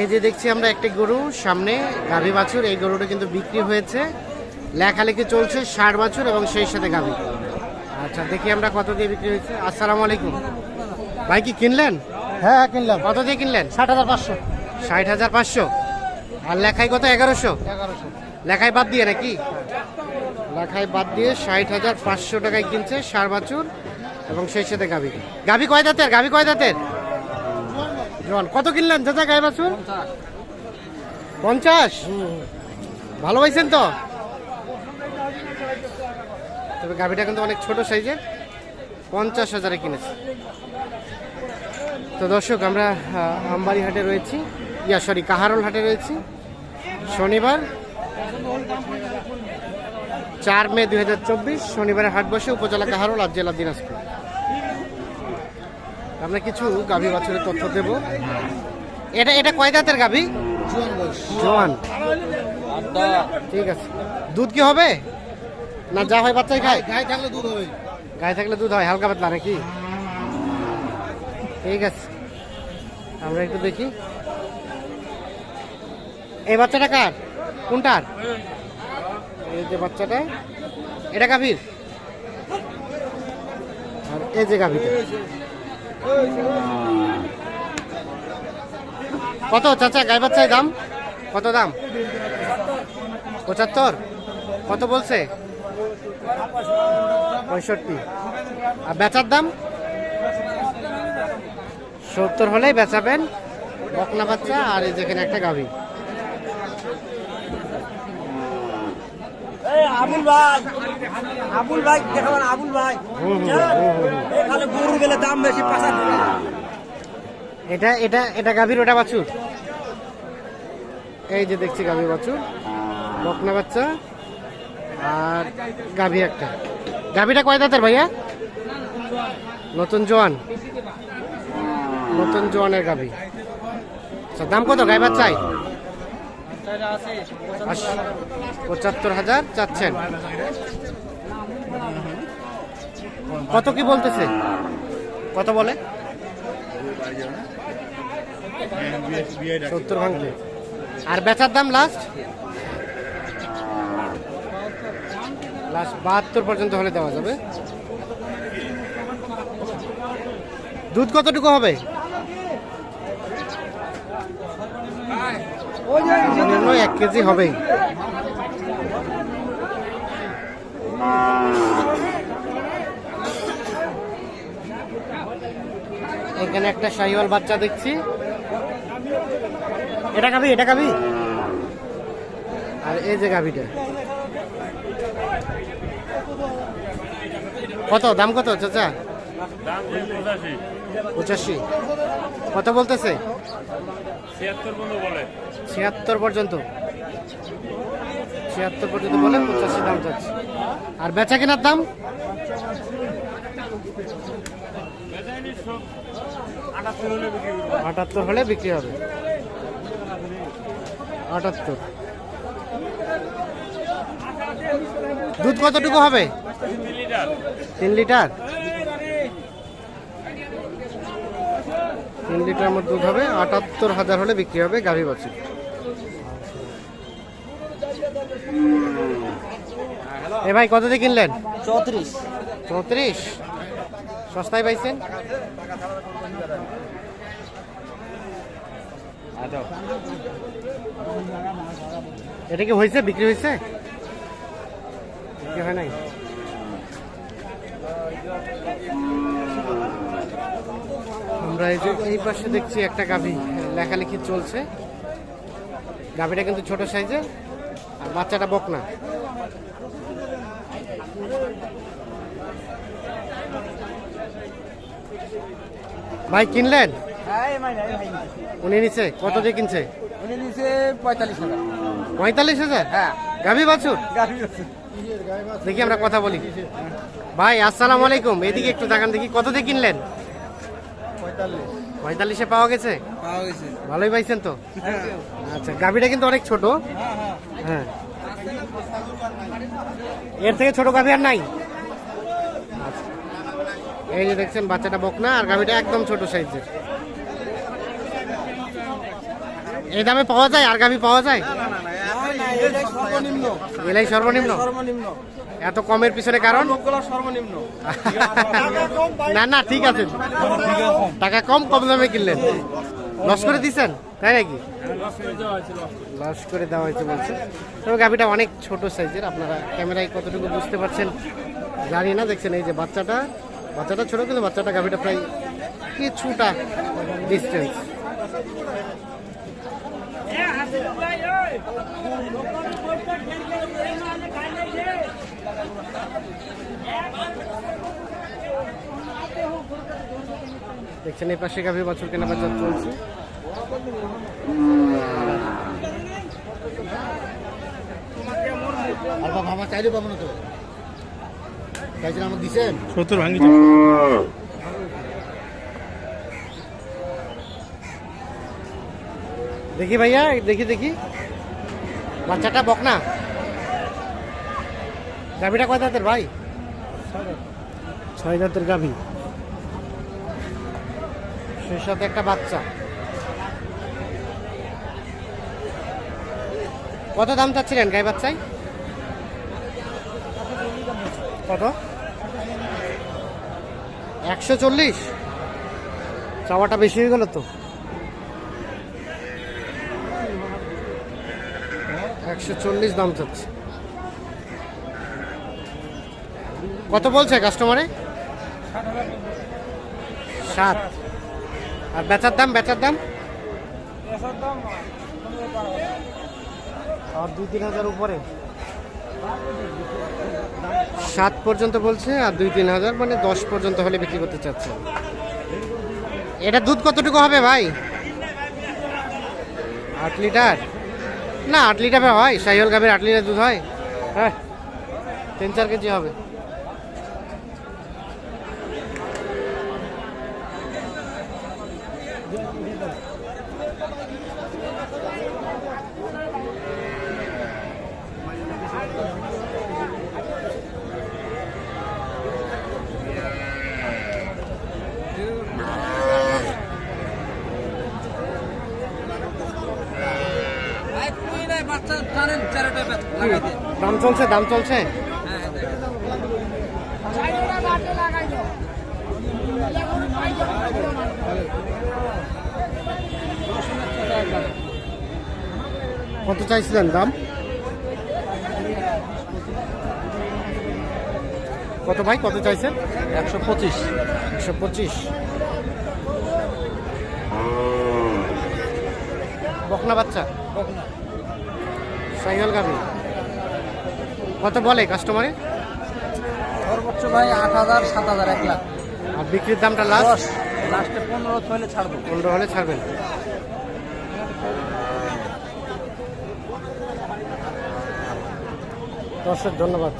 এই যে দেখছি আমরা একটি গরু সামনে গাভী বাছুর এই গরুটা কিন্তু বিক্রি হয়েছে। লেখালেখি চলছে ষাট বাছুর এবং সেই সাথে গাভী। আচ্ছা দেখি আমরা কত দিয়ে বিক্রি হয়েছে। আসসালামু আলাইকুম। ভাই কি কিনলেন? হ্যাঁ কিনলাম। কত দিয়ে কিনলেন? ষাট হাজার পাঁচশো। ষাট হাজার পাঁচশো। আর লেখাই কত? এগারোশো। এগারোশো। লেখাই বাদ দিয়ে নাকি? লেখায় বাদ দিয়ে ষাট হাজার পাঁচশো টাকায় কিনছে সার বাছুর এবং সেই সাথে গাভী। গাভী কয় দাঁতের? গাভী কয় দাঁতের? জন কত কিনলেন চাচা গায়ে বাছুর? পঞ্চাশ? ভালো পাইছেন তো? তবে গাভীটা কিন্তু অনেক ছোট সাইজের। পঞ্চাশ হাজারে কিনেছে। তো দর্শক, আমরা আমবাড়ি হাটে রয়েছি। ইয়া সরি কাহারল হাটে রয়েছি। শনিবার, চার মে দুই হাজার চব্বিশ, শনিবারে হাট বসে উপজেলা কাহারল আর জেলা দিনাজপুর। আমরা কিছু গাভী বাছুরের তথ্য দেব। এটা এটা কয় দাঁতের গাভী? জোয়ান। ঠিক আছে। দুধ কি হবে? না যা হয় বাচ্চাই খায়? গায়ে থাকলে দুধ হবে। গায়ে থাকলে দুধ হয় হালকা পাতলা নাকি? ঠিক আছে। আমরা একটু দেখি। এই বাচ্চাটা কার? কোনটার? এই যে বাচ্চাটা। এটা গাভীর? আর এই যে গাভীটা। কত চাচা, গাই বাচ্চায় দাম? কত দাম? পঁচাত্তর? কত বলছে? পঁয়ষট্টি। আর বেচার দাম? সত্তর হলেই বেচাবেন। বকনা বাচ্চা আর এই যেখানে একটা গাভী। আবুল ভাই আবুল ভাই, দেখাবেন আবুল ভাই। এখানে গরু গেলে দাম বেশি পাঁচা এটা এটা এটা গাভীর, ওটা বাছুর। এই যে দেখছি গাভী বাছুর। বকনা বাচ্চা আর গাভী একটা। গাভীটা কয় দাঁতের ভাইয়া? নতুন জোয়ান। নতুন জোয়ানের গাভী। আচ্ছা দাম কত? গাই বাচ্চাই আশ- পঁচাত্তর হাজার চাচ্ছেন। কত কি বলতেছে? কত বলে? সত্তর ভাঙতে আর বেচার দাম লাস্ট লাস্ট বাহাত্তর পর্যন্ত হলে দেওয়া যাবে। দুধ কতটুকু হবে? এক কেজি হবেই। এখানে একটা শাহিওয়াল বাচ্চা দেখছি। এটা খাবি এটা খাবি? আর এই যে গাভিটা। কত দাম কত চাচা? পঁচাশি। কত বলতেছে? ছিয়াত্তর পর্যন্ত। ছিয়াত্তর পর্যন্ত বলে পঁচাশি দাম চাচ্ছে। আর বেচা কেনার দাম? আটাত্তর হলে বিক্রি হবে। আটাত্তর। দুধ কতটুকু হবে? তিন লিটার। তিন লিটার মতো দুধ হবে আটাত্তর হাজার হলে বিক্রি হবে গাভী বাছুর। এ ভাই কত দিয়ে কিনলেন? চৌত্রিশ। চৌত্রিশ? সস্তায় পাইছেন? এটা কি হয়েছে? বিক্রি হয়েছে? বিক্রি হয় নাই? আমরা এই যে এই পাশে দেখছি একটা গাভী লেখালেখি চলছে। গাভীটা কিন্তু ছোট সাইজের আর বাচ্চাটা বকনা। ভাই কিনলেন? উনি নিচে কত দিয়ে কিনছে? উনি দিয়েছে পঁয়তাল্লিশ হাজার। পঁয়তাল্লিশ হাজার? হ্যাঁ। গাভী বাছুর। দেখি আমরা কথা বলি। ভাই আসসালামু আলাইকুম। এদিকে একটু দেখান দেখি কত দিয়ে কিনলেন? পঁয়তাল্লিশ। পঁয়তাল্লিশে পাওয়া গেছে? পাওয়া গেছে। ভালোই পাইছেন তো? আচ্ছা গাভীটা কিন্তু অনেক ছোট। হ্যাঁ। এর থেকে ছোট গাভী আর নাই? আচ্ছা। এই যে দেখছেন বাচ্চাটা বকনা আর গাভীটা একদম ছোট সাইজের। এই দামে পাওয়া যায়? আর গাভি পাওয়া যায়? এলাই সর্বনিম্ন। সর্বনিম্ন? এত কমের পিছনে কারণ? সর্বনিম্ন। না না ঠিক আছে। টাকা কম কম দামে কিনলেন। লস করে দিছেন তাই নাকি? লস করে দেওয়া হয়েছে বলছে। তবে গাভিটা অনেক ছোট সাইজের আপনারা ক্যামেরায় কতটুকু বুঝতে পারছেন জানি না। দেখছেন এই যে বাচ্চাটা বাচ্চাটা ছোট কিন্তু বাচ্চাটা গাভিটা প্রায় কিছুটা ডিস্টেন্স দেখছেন এই পাশে গাভী বছর কেনা বাজার চলছে। আর বাবা আমার চাইলে পাবো না তো। চাইছেন আমাকে দিছেন? সত্তর ভাঙি দেখি ভাইয়া দেখি দেখি। বাচ্চাটা বকনা গাভিটা কয় দাঁতের ভাই? ছয় দাঁতের গাভি। সেই সাথে একটা বাচ্চা। কত দাম চাচ্ছিলেন গাই বাচ্চাই কত? একশো চল্লিশ। চাওয়াটা বেশি হয়ে গেল তো। একশো চল্লিশ দাম চাচ্ছে। কত বলছে কাস্টমারে সাত। আর বেচার দাম বেচার দাম? আর দুই তিন হাজার উপরে। সাত পর্যন্ত বলছে, আর দুই তিন হাজার মানে দশ পর্যন্ত হলে বিক্রি করতে চাচ্ছে। এটা দুধ কতটুকু হবে ভাই? আট লিটার? না, আট লিটার হয়, সাইহল গাভীর আট লিটার দুধ হয়। হ্যাঁ তিন, চার কেজি হবে। দাম চলছে দাম চলছে? কত চাইছিলেন দাম? কত ভাই কত চাইছেন? একশো পঁচিশ। একশো পঁচিশ। বকনা বাচ্চা? সাইকেল গাভি? কত বলে কাস্টমারে সর্বোচ্চ ভাই আট হাজার সাত হাজার এক লাখ। আর বিক্রির দামটা লাস্ট লাস্টে পনেরো হলে ছাড়বো। পনেরো হলে ছাড়বেন। দর্শক ধন্যবাদ।